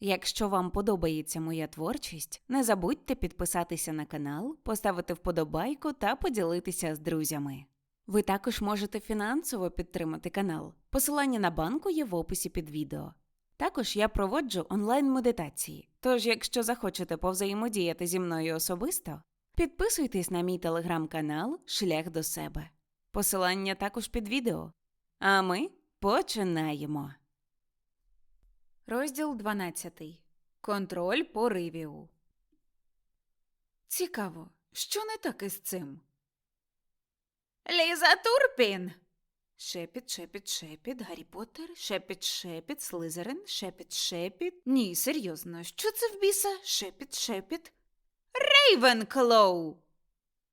Якщо вам подобається моя творчість, не забудьте підписатися на канал, поставити вподобайку та поділитися з друзями. Ви також можете фінансово підтримати канал. Посилання на банку є в описі під відео. Також я проводжу онлайн-медитації, тож, якщо захочете повзаємодіяти зі мною особисто, підписуйтесь на мій телеграм-канал Шлях до себе. Посилання також під відео. А ми починаємо. Розділ 12. Контроль поривів. Цікаво, що не так із цим? Ліза Турпін. Шепіт, шепіт, шепіт, Гаррі Поттер, шепіт, шепіт, Слизерин, шепіт, шепіт. Ні, серйозно, що це в біса? Шепіт, шепіт. Рейвенклоу.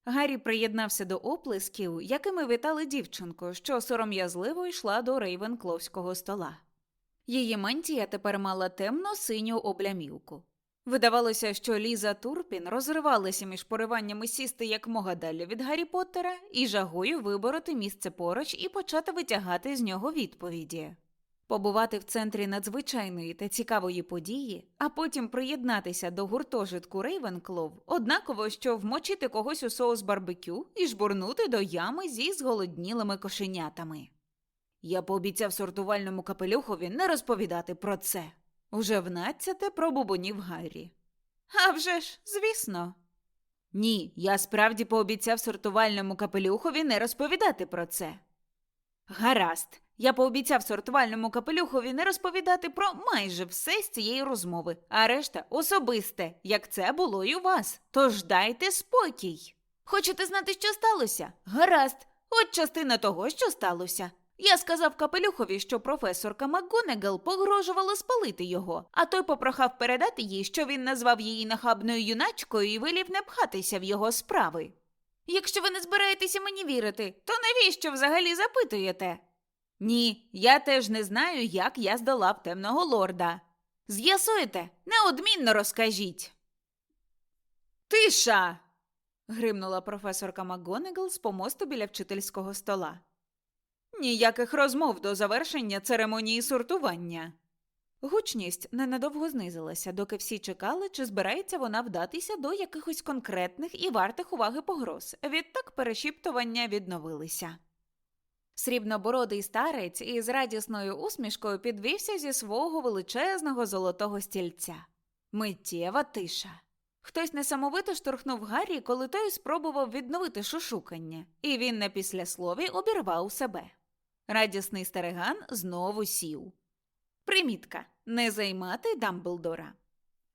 Гаррі приєднався до оплесків, якими вітали дівчинку, що сором'язливо йшла до рейвенкловського стола. Її мантія тепер мала темно синю облямівку. Видавалося, що Ліза Турпін розривалася між пориваннями сісти якмога далі від Гаррі Поттера і жагою вибороти місце поруч і почати витягати з нього відповіді. Побувати в центрі надзвичайної та цікавої події, а потім приєднатися до гуртожитку Рейвенклов, однаково, що вмочити когось у соус барбекю і жбурнути до ями зі зголоднілими кошенятами. Я пообіцяв сортувальному капелюхові не розповідати про це. Уже внадцяте пробубонів Гаррі. «А вже ж, звісно. Ні, я справді пообіцяв сортувальному капелюхові не розповідати про це. Гаразд, я пообіцяв сортувальному капелюхові не розповідати про майже все з цієї розмови, а решта особисте, як це було й у вас. Тож дайте спокій. Хочете знати, що сталося? Гаразд, от частина того, що сталося. Я сказав капелюхові, що професорка МакГонегал погрожувала спалити його, а той попрохав передати їй, що він назвав її нахабною юначкою і вилів не пхатися в його справи. Якщо ви не збираєтеся мені вірити, то навіщо взагалі запитуєте? Ні, я теж не знаю, як я здолав темного лорда. З'ясуєте, неодмінно розкажіть. Тиша. гримнула професорка МакГонегал з помосту біля вчительського стола. Ніяких розмов до завершення церемонії сортування. Гучність ненадовго знизилася, доки всі чекали, чи збирається вона вдатися до якихось конкретних і вартих уваги погроз. Відтак перешіптування відновилися. Срібнобородий старець із радісною усмішкою підвівся зі свого величезного золотого стільця. Миттєва тиша. Хтось несамовито штурхнув Гаррі, коли той спробував відновити шушукання, і він на післяслові обірвав себе. Радісний стариган знову сів. Примітка не займати Дамблдора.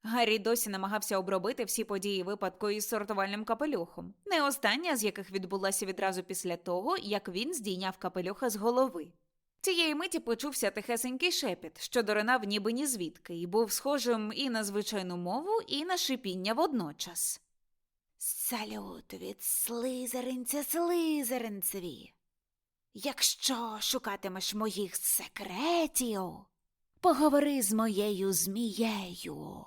Гаррі досі намагався обробити всі події випадку із сортувальним капелюхом, не остання з яких відбулася відразу після того, як він здійняв капелюха з голови. Цієї миті почувся тихесенький шепіт, що доринав ніби ні звідки, і був схожим і на звичайну мову, і на шипіння водночас. Салют від слизеринця слизеринцеві. Якщо шукатимеш моїх секретів, поговори з моєю змією.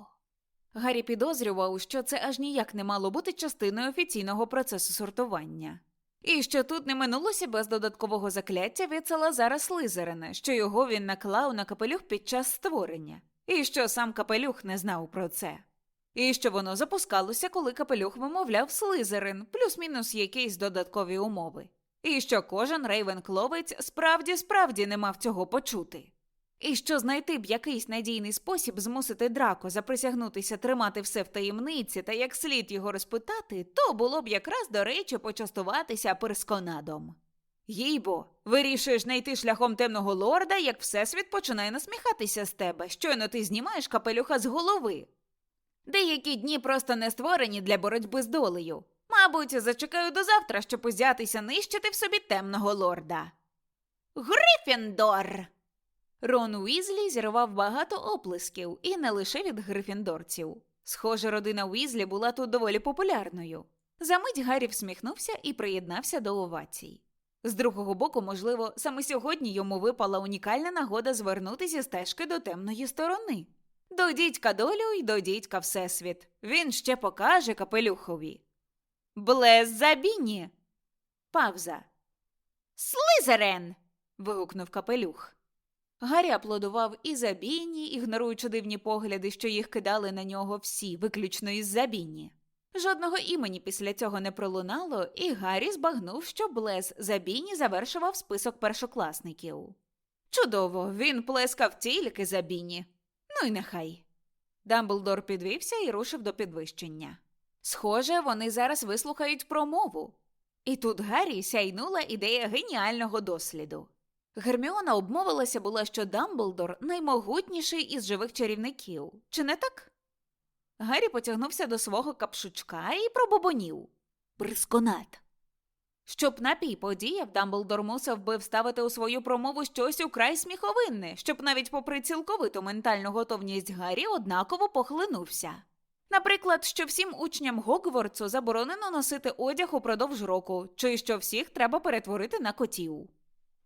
Гаррі підозрював, що це аж ніяк не мало бути частиною офіційного процесу сортування. І що тут не минулося без додаткового закляття від Салазара Слизерина, що його він наклав на капелюх під час створення, і що сам капелюх не знав про це. І що воно запускалося, коли капелюх вимовляв Слизерин, плюс-мінус якісь додаткові умови. І що кожен рейвенкловець справді справді не мав цього почути. І що знайти б якийсь надійний спосіб змусити драко заприсягнутися тримати все в таємниці та як слід його розпитати, то було б якраз до речі почастуватися персконадом. Їй-бо, вирішуєш знайти шляхом темного лорда, як всесвіт починає насміхатися з тебе, щойно ти знімаєш капелюха з голови. Деякі дні просто не створені для боротьби з долею. Мабуть, зачекаю до завтра, щоб узятися нищити в собі темного лорда. Грифіндор. Рон Уізлі зірвав багато оплесків, і не лише від грифіндорців. Схоже, родина Уізлі була тут доволі популярною. Замить Гаррі всміхнувся і приєднався до овацій. З другого боку, можливо, саме сьогодні йому випала унікальна нагода звернути зі стежки до темної сторони. До дідька долю й до дідька Всесвіт. Він ще покаже капелюхові. Блез Забіні. Павза. Слизерен. вигукнув капелюх. Гаррі аплодував і Забіні, ігноруючи дивні погляди, що їх кидали на нього всі, виключно із Забіні. Жодного імені після цього не пролунало, і Гаррі збагнув, що Блез Забіні завершував список першокласників. Чудово, він плескав тільки Забіні. Ну й нехай. Дамблдор підвівся і рушив до підвищення. Схоже, вони зараз вислухають промову. І тут Гаррі сяйнула ідея геніального досліду. Герміона обмовилася була, що Дамблдор наймогутніший із живих чарівників, чи не так? Гаррі потягнувся до свого капшучка і пробобонів. Брисконат. Щоб напій подіяв, Дамблдор мусив би вставити у свою промову щось украй сміховинне, щоб навіть попри цілковиту ментальну готовність Гаррі однаково похлинувся. Наприклад, що всім учням Гогвартсу заборонено носити одяг упродовж року, чи що всіх треба перетворити на котів.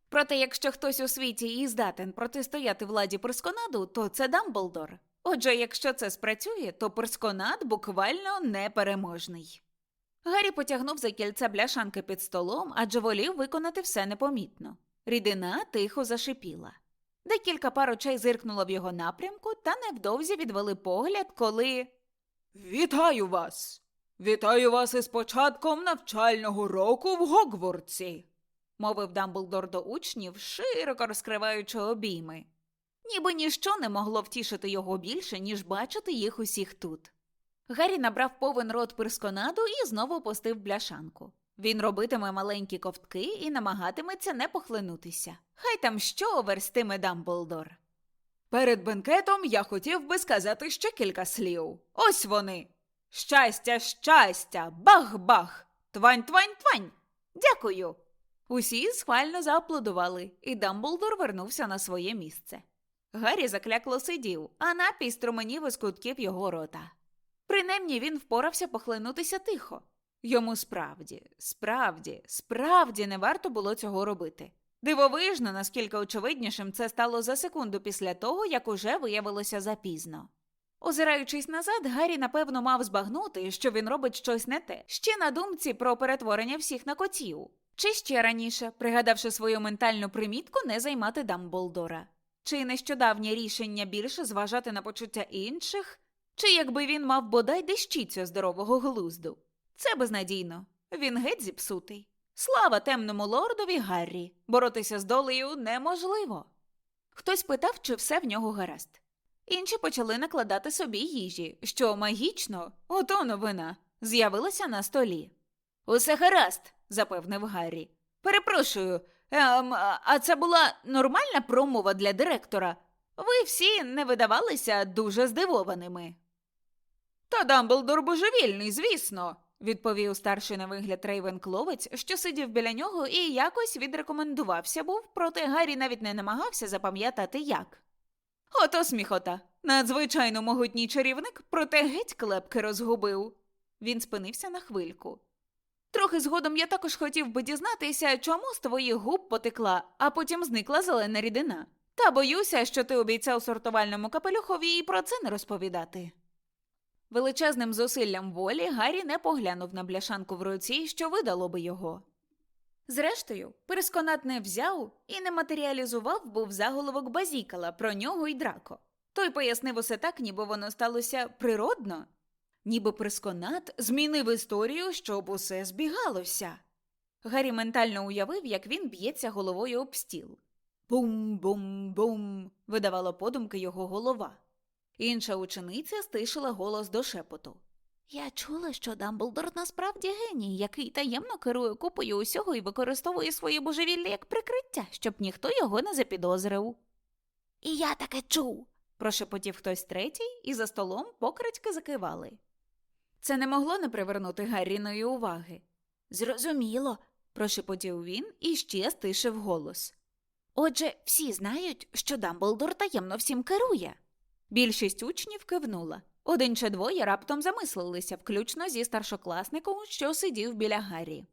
Проте, якщо хтось у світі і здатен протистояти владі Персконаду, то це Дамблдор. Отже, якщо це спрацює, то Персконад буквально непереможний. Гаррі потягнув за кільце бляшанки під столом, адже волів виконати все непомітно. Рідина тихо зашипіла. Декілька пар очей зиркнуло в його напрямку, та невдовзі відвели погляд, коли. Вітаю вас! Вітаю вас із початком навчального року в Гогвартсі, мовив Дамблдор до учнів, широко розкриваючи обійми. Ніби ніщо не могло втішити його більше, ніж бачити їх усіх тут. Гаррі набрав повен рот пирсконаду і знову опустив бляшанку. Він робитиме маленькі ковтки і намагатиметься не похлинутися. Хай там що верстиме Дамблдор. Перед бенкетом я хотів би сказати ще кілька слів. Ось вони. Щастя, щастя, бах-бах, твань-твань-твань. Дякую. Усі схвально зааплодували, і Дамблдор вернувся на своє місце. Гаррі заклякло сидів, а напій струменів із кутків його рота. Принаймні він впорався похлинутися тихо. Йому справді, справді, справді не варто було цього робити. Дивовижно, наскільки очевиднішим це стало за секунду після того, як уже виявилося запізно. Озираючись назад, Гаррі напевно мав збагнути, що він робить щось не те, ще на думці про перетворення всіх на котів, чи ще раніше, пригадавши свою ментальну примітку, не займати Дамблдора. Чи нещодавнє рішення більше зважати на почуття інших, чи якби він мав бодай дещицю здорового глузду. Це безнадійно. Він геть зіпсутий. Слава темному лордові Гаррі. Боротися з долею неможливо. Хтось питав, чи все в нього гаразд. Інші почали накладати собі їжі, що магічно, ото новина, з'явилася на столі. Усе гаразд, запевнив Гаррі. Перепрошую, ем, а це була нормальна промова для директора. Ви всі не видавалися дуже здивованими. Та Дамблдор божевільний, звісно, відповів старший на вигляд Рейвенкловець, що сидів біля нього і якось відрекомендувався був, проте Гаррі навіть не намагався запам'ятати як. Ото сміхота. Надзвичайно могутній чарівник, проте геть клепки розгубив. Він спинився на хвильку. Трохи згодом я також хотів би дізнатися, чому з твоїх губ потекла, а потім зникла зелена рідина. Та боюся, що ти обіцяв сортувальному капелюхові і про це не розповідати. Величезним зусиллям волі Гаррі не поглянув на бляшанку в руці, що видало би його. Зрештою, пересконат не взяв і не матеріалізував був заголовок базікала про нього й драко. Той пояснив усе так, ніби воно сталося природно, ніби пресконат змінив історію, щоб усе збігалося. Гаррі ментально уявив, як він б'ється головою об стіл. Бум-бум-бум. видавала подумки його голова. Інша учениця стишила голос до шепоту. Я чула, що Дамблдор насправді геній, який таємно керує купою усього і використовує своє божевілля як прикриття, щоб ніхто його не запідозрив. І я таке чув, прошепотів хтось третій, і за столом покрадьки закивали. Це не могло не привернути Гарріної уваги. Зрозуміло, прошепотів він і ще стишив голос. Отже, всі знають, що Дамблдор таємно всім керує. Більшість учнів кивнула. Один чи двоє раптом замислилися, включно зі старшокласником, що сидів біля Гаррі.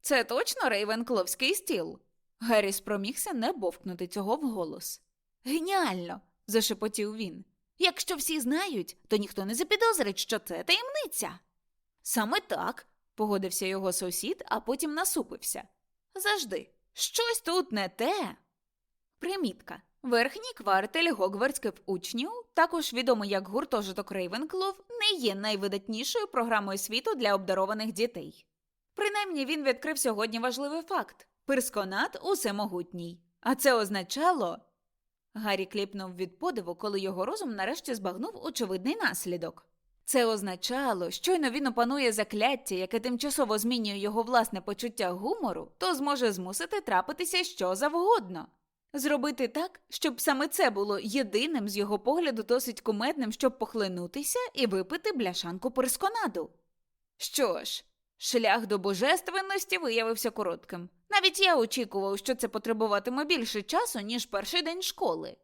Це точно рейвенкловський стіл. Гаррі спромігся не бовкнути цього вголос. Геніально. зашепотів він. Якщо всі знають, то ніхто не запідозрить, що це таємниця. Саме так, погодився його сусід, а потім насупився. Завжди, щось тут не те. Примітка. Верхній квартель Гогвардських учнів, також відомий як гуртожиток Рейвенклов, не є найвидатнішою програмою світу для обдарованих дітей. Принаймні він відкрив сьогодні важливий факт персконат усемогутній. А це означало. Гаррі кліпнув від подиву, коли його розум нарешті збагнув очевидний наслідок. Це означало, щойно він опанує закляття, яке тимчасово змінює його власне почуття гумору, то зможе змусити трапитися що завгодно. Зробити так, щоб саме це було єдиним з його погляду досить кумедним, щоб похлинутися і випити бляшанку персконаду. Що ж, шлях до божественності виявився коротким. Навіть я очікував, що це потребуватиме більше часу, ніж перший день школи.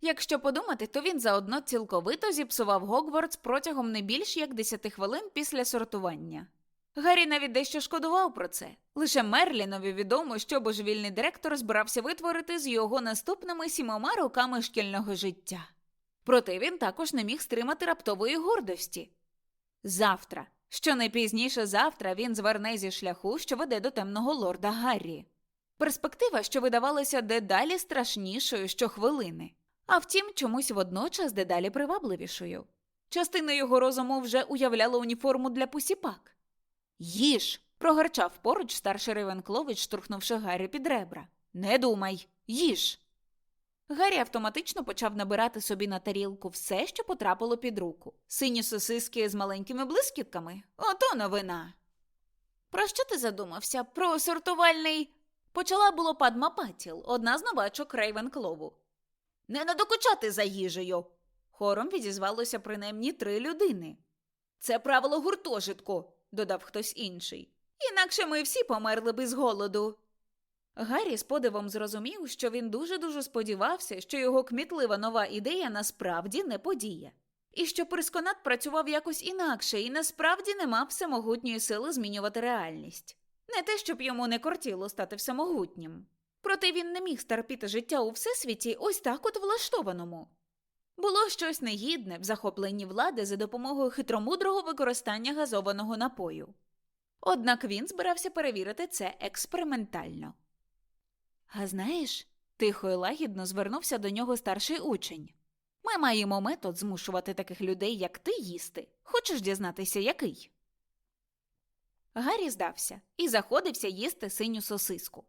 Якщо подумати, то він заодно цілковито зіпсував Гогвартс протягом не більш як 10 хвилин після сортування. Гаррі навіть дещо шкодував про це. Лише Мерлінові відомо, що божевільний директор збирався витворити з його наступними сімома роками шкільного життя. Проте він також не міг стримати раптової гордості. Завтра, що найпізніше завтра, він зверне зі шляху, що веде до темного лорда Гаррі. Перспектива, що видавалася дедалі страшнішою щохвилини, а втім, чомусь водночас дедалі привабливішою. Частина його розуму вже уявляла уніформу для пусіпак. Їж. прогарчав поруч старший Ревенклович, штурхнувши Гаррі під ребра. Не думай, їж. Гаррі автоматично почав набирати собі на тарілку все, що потрапило під руку. Сині сосиски з маленькими блискітками. Ото новина. Про що ти задумався? Про сортувальний. Почала було Падма Патіл, одна з новачок Рейвенклову. Не надокучати за їжею. Хором відізвалося принаймні три людини. Це правило гуртожитку додав хтось інший. Інакше ми всі померли би з голоду. Гаррі з подивом зрозумів, що він дуже дуже сподівався, що його кмітлива нова ідея насправді не подіє, і що присконат працював якось інакше і насправді не мав всемогутньої сили змінювати реальність. Не те, щоб йому не кортіло стати всемогутнім. Проте він не міг стерпіти життя у всесвіті ось так от влаштованому. Було щось негідне в захопленні влади за допомогою хитромудрого використання газованого напою. Однак він збирався перевірити це експериментально. А знаєш, тихо і лагідно звернувся до нього старший учень. Ми маємо метод змушувати таких людей, як ти, їсти. Хочеш дізнатися, який? Гаррі здався і заходився їсти синю сосиску.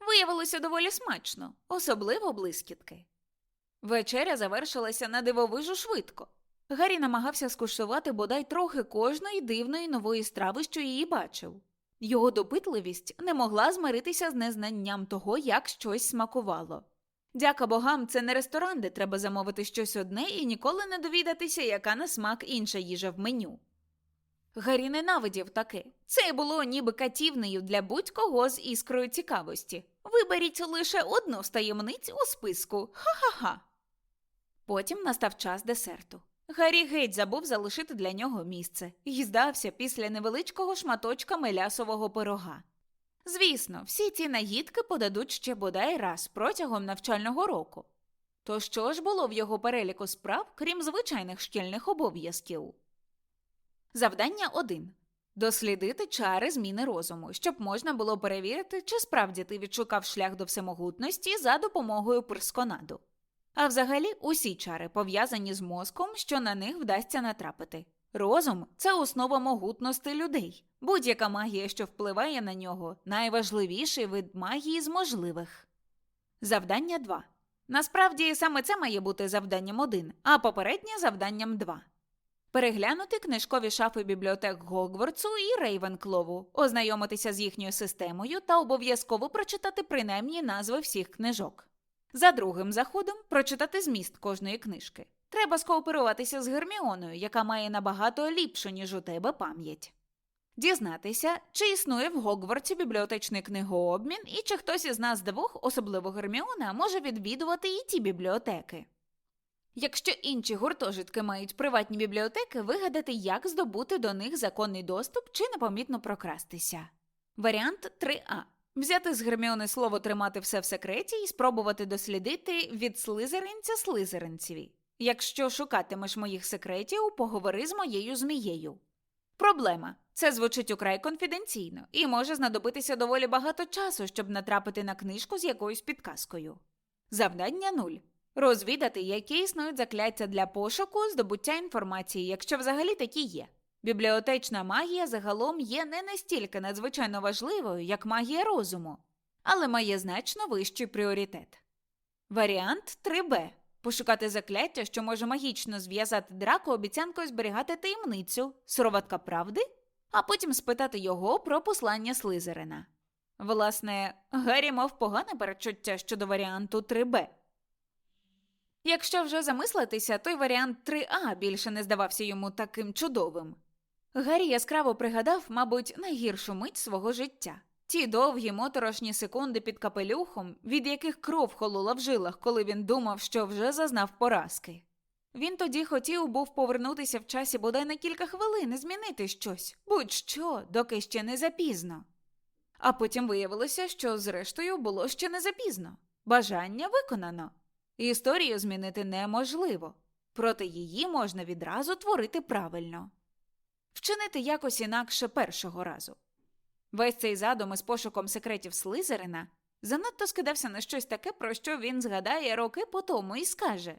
Виявилося доволі смачно, особливо блискітки. Вечеря завершилася на дивовижу швидко. Гаррі намагався скуштувати бодай трохи кожної дивної нової страви, що її бачив. Його допитливість не могла змиритися з незнанням того, як щось смакувало. Дяка богам, це не ресторан, де треба замовити щось одне і ніколи не довідатися, яка на смак інша їжа в меню. Гаррі ненавидів таке. Це було ніби катівнею для будь-кого з іскрою цікавості. Виберіть лише одну з таємниць у списку. Ха-ха-ха. Потім настав час десерту. Гаррі геть забув залишити для нього місце і здався після невеличкого шматочка мелясового пирога. Звісно, всі ці нагідки подадуть ще бодай раз протягом навчального року. То що ж було в його переліку справ, крім звичайних шкільних обов'язків? Завдання 1. Дослідити чари зміни розуму, щоб можна було перевірити, чи справді ти відшукав шлях до всемогутності за допомогою персконаду. А взагалі усі чари пов'язані з мозком, що на них вдасться натрапити. Розум це основа могутності людей. Будь-яка магія, що впливає на нього, найважливіший вид магії з можливих. Завдання 2. Насправді саме це має бути завданням 1, а попереднє завданням 2. Переглянути книжкові шафи бібліотек Гогвартсу і Рейвенклову, ознайомитися з їхньою системою та обов'язково прочитати принаймні назви всіх книжок. За другим заходом прочитати зміст кожної книжки. Треба скооперуватися з Герміоною, яка має набагато ліпшу, ніж у тебе пам'ять. Дізнатися, чи існує в Гогвартсі бібліотечний книгообмін і чи хтось із нас двох, особливо Герміона, може відвідувати і ті бібліотеки. Якщо інші гуртожитки мають приватні бібліотеки, вигадати, як здобути до них законний доступ чи непомітно прокрастися. Варіант 3А. Взяти з Герміони слово тримати все в секреті і спробувати дослідити від слизеринця слизеринцеві. Якщо шукатимеш моїх секретів, поговори з моєю змією. Проблема. Це звучить украй конфіденційно і може знадобитися доволі багато часу, щоб натрапити на книжку з якоюсь підказкою. Завдання 0. Розвідати, які існують закляття для пошуку, здобуття інформації, якщо взагалі такі є. Бібліотечна магія загалом є не настільки надзвичайно важливою, як магія розуму, але має значно вищий пріоритет. Варіант 3Б. Пошукати закляття, що може магічно зв'язати драку обіцянкою зберігати таємницю, сироватка правди, а потім спитати його про послання Слизерина. Власне, Гаррі мав погане перечуття щодо варіанту 3Б. Якщо вже замислитися, той варіант 3А більше не здавався йому таким чудовим. Гаррі яскраво пригадав, мабуть, найгіршу мить свого життя. Ті довгі моторошні секунди під капелюхом, від яких кров холола в жилах, коли він думав, що вже зазнав поразки. Він тоді хотів був повернутися в часі бодай на кілька хвилин і змінити щось, будь-що, доки ще не запізно. А потім виявилося, що зрештою було ще не запізно. Бажання виконано. Історію змінити неможливо, проте її можна відразу творити правильно. Вчинити якось інакше першого разу. Весь цей задум із пошуком секретів Слизерина занадто скидався на щось таке, про що він згадає роки по тому і скаже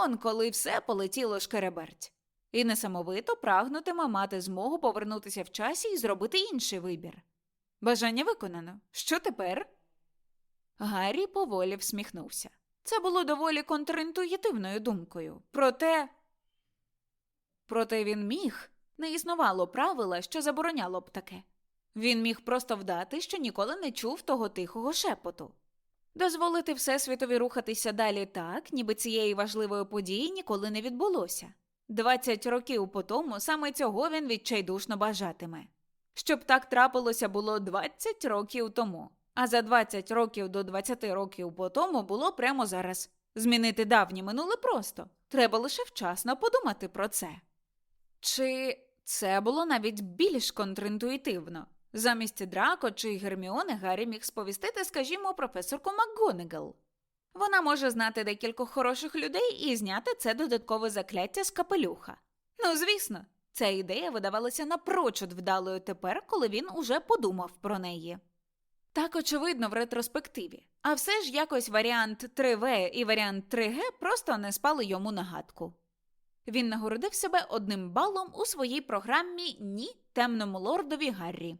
Он коли все полетіло шкереберть. І несамовито прагнутиме мати змогу повернутися в часі і зробити інший вибір. Бажання виконано. Що тепер? Гаррі поволі всміхнувся. Це було доволі контрінтуїтивною думкою. Проте. Проте він міг, не існувало правила, що забороняло б таке. Він міг просто вдати, що ніколи не чув того тихого шепоту. Дозволити Всесвітові рухатися далі так, ніби цієї важливої події ніколи не відбулося. Двадцять років по тому саме цього він відчайдушно бажатиме. Щоб так трапилося було 20 років тому, а за 20 років до 20 років по тому було прямо зараз. Змінити давнє минуле просто. Треба лише вчасно подумати про це. Чи це було навіть більш контрінтуїтивно? Замість Драко чи Герміони Гаррі міг сповістити, скажімо, професорку МакГонегал. Вона може знати декількох хороших людей і зняти це додаткове закляття з капелюха. Ну, звісно, ця ідея видавалася напрочуд вдалою тепер, коли він уже подумав про неї. Так очевидно в ретроспективі, а все ж якось варіант 3В і варіант 3Г просто не спали йому на гадку. Він нагородив себе одним балом у своїй програмі Ні темному лордові Гаррі.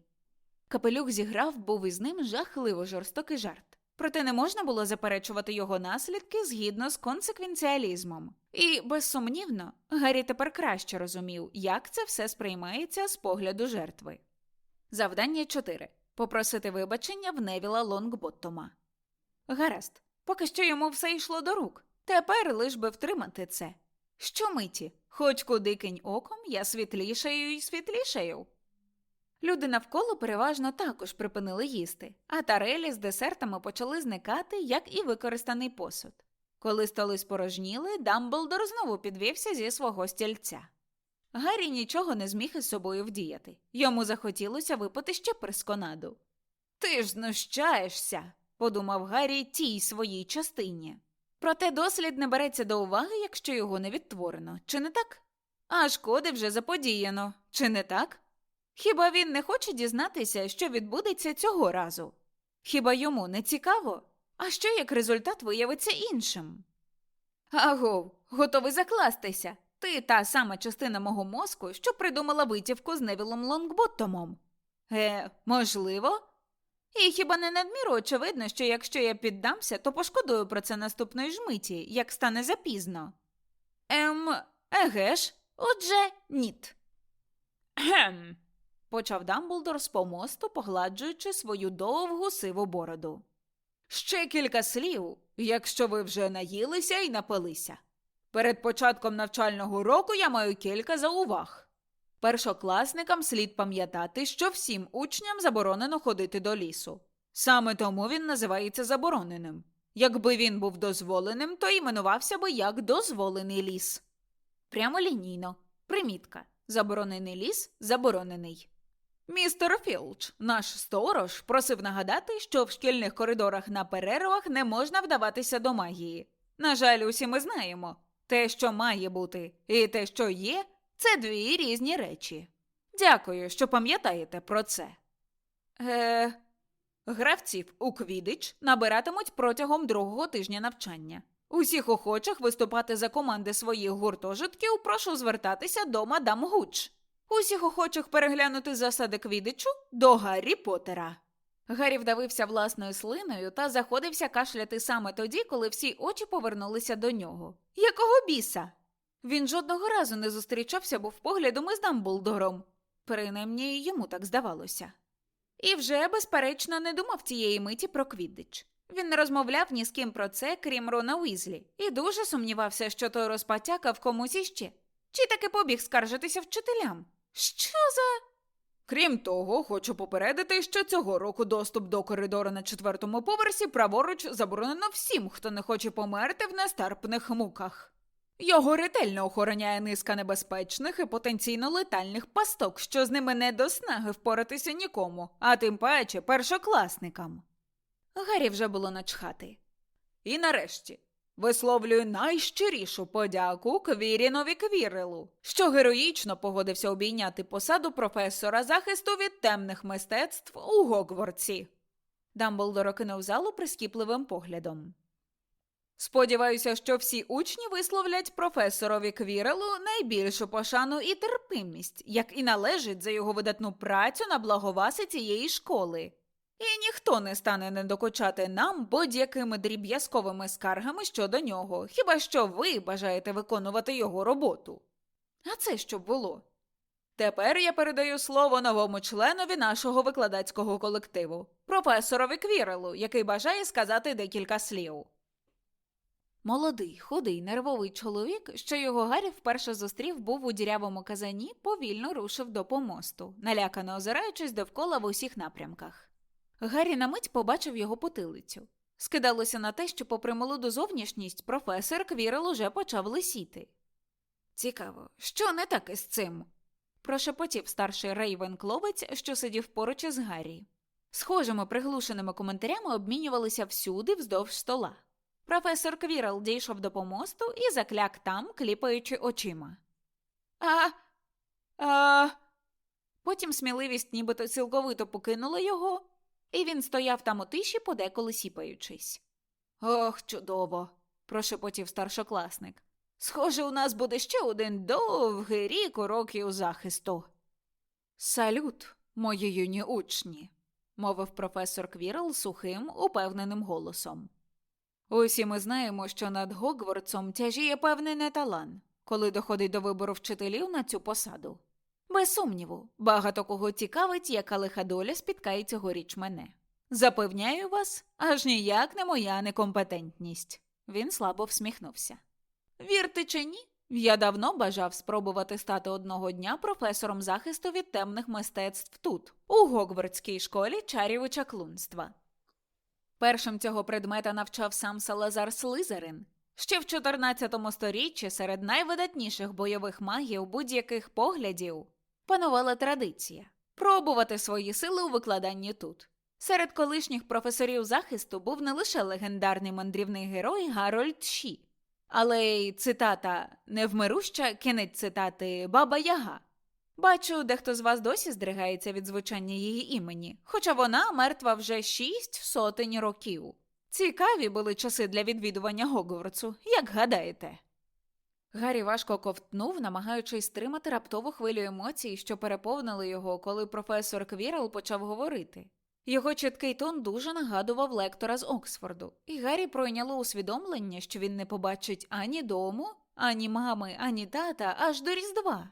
Капелюх зіграв був із ним жахливо жорстокий жарт. Проте не можна було заперечувати його наслідки згідно з консеквенціалізмом. І, безсумнівно, Гаррі тепер краще розумів, як це все сприймається з погляду жертви. Завдання 4. Попросити вибачення в Невіла Лонгботтома. Гаразд, поки що йому все йшло до рук. Тепер лиш би втримати це. Щомиті, хоч куди кинь оком, я світлішаю і світлішаю. Люди навколо переважно також припинили їсти, а тарелі з десертами почали зникати, як і використаний посуд. Коли столи спорожніли, Дамблдор знову підвівся зі свого стільця. Гаррі нічого не зміг із собою вдіяти. Йому захотілося випити ще присконаду. Ти ж знущаєшся, подумав Гаррі тій своїй частині. Проте дослід не береться до уваги, якщо його не відтворено, чи не так? А шкоди вже заподіяно, чи не так? Хіба він не хоче дізнатися, що відбудеться цього разу? Хіба йому не цікаво? А що як результат виявиться іншим? Агов, готовий закластися. Ти та сама частина мого мозку, що придумала витівку з Невілом Лонгботтомом. Е, можливо. І хіба не надміру очевидно, що якщо я піддамся, то пошкодую про це наступної ж миті, як стане запізно. Ем, еге ж, отже, ніт. Гем почав Дамблдор з помосту, погладжуючи свою довгу сиву бороду. Ще кілька слів, якщо ви вже наїлися і напилися. Перед початком навчального року я маю кілька зауваг. Першокласникам слід пам'ятати, що всім учням заборонено ходити до лісу. Саме тому він називається забороненим. Якби він був дозволеним, то іменувався би як дозволений ліс. Прямолінійно. Примітка. Заборонений ліс заборонений. Містер Філч, наш сторож, просив нагадати, що в шкільних коридорах на перервах не можна вдаватися до магії. На жаль, усі ми знаємо те, що має бути, і те, що є, це дві різні речі. Дякую, що пам'ятаєте про це. Е, гравців у Квідич набиратимуть протягом другого тижня навчання. Усіх охочих виступати за команди своїх гуртожитків прошу звертатися до мадам Гуч. Усіх охочих переглянути засади Квідичу до Гаррі Поттера. Гаррі вдавився власною слиною та заходився кашляти саме тоді, коли всі очі повернулися до нього. Якого біса? Він жодного разу не зустрічався був поглядом із Дамблдором. Принаймні йому так здавалося. І вже, безперечно, не думав цієї миті про Квіддич. Він не розмовляв ні з ким про це, крім Рона Уізлі, і дуже сумнівався, що той розпатякав комусь іще. Чи таки побіг скаржитися вчителям? Що за. Крім того, хочу попередити, що цього року доступ до коридору на четвертому поверсі праворуч заборонено всім, хто не хоче померти в нестерпних муках. Його ретельно охороняє низка небезпечних і потенційно летальних пасток, що з ними не до снаги впоратися нікому, а тим паче першокласникам. Гаррі вже було начхати. І нарешті висловлюю найщирішу подяку Квірінові Квірелу, що героїчно погодився обійняти посаду професора захисту від темних мистецтв у Гогвартсі. Дамблдор окинув залу прискіпливим поглядом. Сподіваюся, що всі учні висловлять професорові Квірелу найбільшу пошану і терпимість, як і належить за його видатну працю на благоваси цієї школи. І ніхто не стане недокучати нам будь-якими дріб'язковими скаргами щодо нього, хіба що ви бажаєте виконувати його роботу. А це що було? Тепер я передаю слово новому членові нашого викладацького колективу, професорові Квірелу, який бажає сказати декілька слів. Молодий, худий, нервовий чоловік, що його Гаррі вперше зустрів, був у дірявому казані, повільно рушив до помосту, налякано озираючись довкола в усіх напрямках. Гаррі на мить побачив його потилицю. Скидалося на те, що, попри молоду зовнішність, професор Квірел уже почав лисіти. Цікаво, що не так із цим? прошепотів старший Рейвенкловець, що сидів поруч із Гаррі. Схожими приглушеними коментарями обмінювалися всюди вздовж стола. Професор Квірел дійшов до помосту і закляк там, кліпаючи очима. А. А. Потім сміливість нібито цілковито покинула його, і він стояв там у тиші, подеколи сіпаючись. Ох, чудово, прошепотів старшокласник. Схоже, у нас буде ще один довгий рік уроків захисту. Салют, мої юні учні, мовив професор Квірл сухим, упевненим голосом. Усі ми знаємо, що над Гогвартсом тяжіє певний неталан, коли доходить до вибору вчителів на цю посаду. Без сумніву, багато кого цікавить, яка лиха доля спіткає цьогоріч мене. Запевняю вас, аж ніяк не моя некомпетентність. Він слабо всміхнувся. Вірте чи ні? Я давно бажав спробувати стати одного дня професором захисту від темних мистецтв тут, у Гогвардській школі чарів і чаклунства. Першим цього предмета навчав сам Салазар Слизерин. Ще в 14 сторіччі серед найвидатніших бойових магів будь-яких поглядів панувала традиція пробувати свої сили у викладанні тут. Серед колишніх професорів захисту був не лише легендарний мандрівний герой Гарольд Ші, але й цитата невмируща, кінець цитати Баба Яга. Бачу, дехто з вас досі здригається від звучання її імені, хоча вона мертва вже шість сотень років. Цікаві були часи для відвідування Гогвартсу, як гадаєте. Гаррі важко ковтнув, намагаючись стримати раптову хвилю емоцій, що переповнили його, коли професор Квірл почав говорити. Його чіткий тон дуже нагадував лектора з Оксфорду, і Гаррі пройняло усвідомлення, що він не побачить ані дому, ані мами, ані тата аж до Різдва.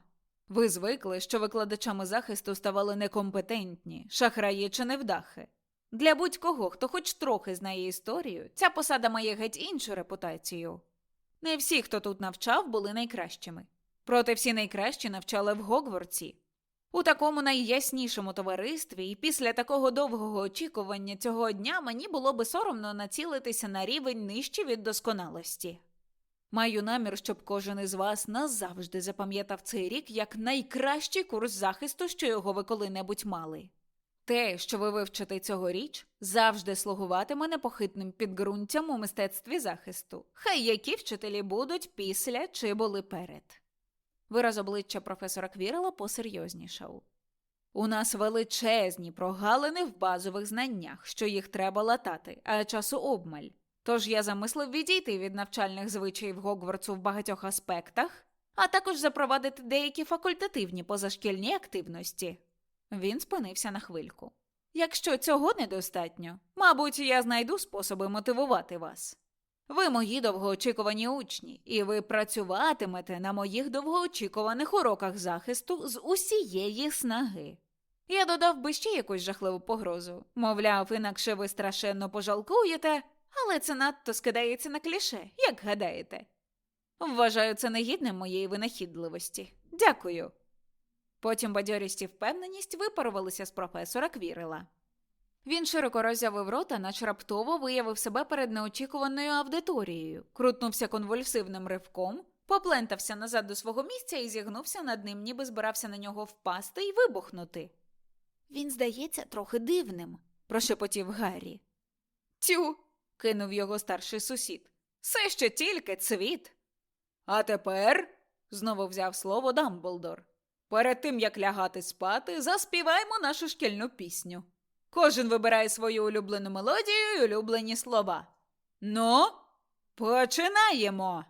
Ви звикли, що викладачами захисту ставали некомпетентні, шахраї чи невдахи. Для будь-кого, хто хоч трохи знає історію, ця посада має геть іншу репутацію. Не всі, хто тут навчав, були найкращими. Проте всі найкращі навчали в Гогвартсі. У такому найяснішому товаристві, і після такого довгого очікування цього дня мені було би соромно націлитися на рівень нижче від досконалості. Маю намір, щоб кожен із вас назавжди запам'ятав цей рік як найкращий курс захисту, що його ви коли-небудь мали. Те, що ви вивчите цьогоріч, завжди слугуватиме непохитним підґрунтям у мистецтві захисту, хай які вчителі будуть після чи були перед. Вираз обличчя професора Квірела посерйознішав. У нас величезні прогалини в базових знаннях, що їх треба латати, а часу обмаль. Тож я замислив відійти від навчальних звичаїв Гогвартсу в багатьох аспектах, а також запровадити деякі факультативні позашкільні активності. Він спинився на хвильку. Якщо цього недостатньо, мабуть, я знайду способи мотивувати вас. Ви мої довгоочікувані учні, і ви працюватимете на моїх довгоочікуваних уроках захисту з усієї снаги. Я додав би ще якусь жахливу погрозу. Мовляв, інакше ви страшенно пожалкуєте, але це надто скидається на кліше, як гадаєте. Вважаю це негідним моєї винахідливості. Дякую. Потім бадьорість і впевненість випарувалися з професора Квірела. Він широко роззявив рота, наче раптово виявив себе перед неочікуваною аудиторією, крутнувся конвульсивним ривком, поплентався назад до свого місця і зігнувся над ним, ніби збирався на нього впасти і вибухнути. Він здається трохи дивним, прошепотів Гаррі. Тю. Кинув його старший сусід. Все ще тільки цвіт. А тепер, знову взяв слово Дамблдор. Перед тим як лягати спати, заспіваємо нашу шкільну пісню. Кожен вибирає свою улюблену мелодію і улюблені слова. Ну, починаємо.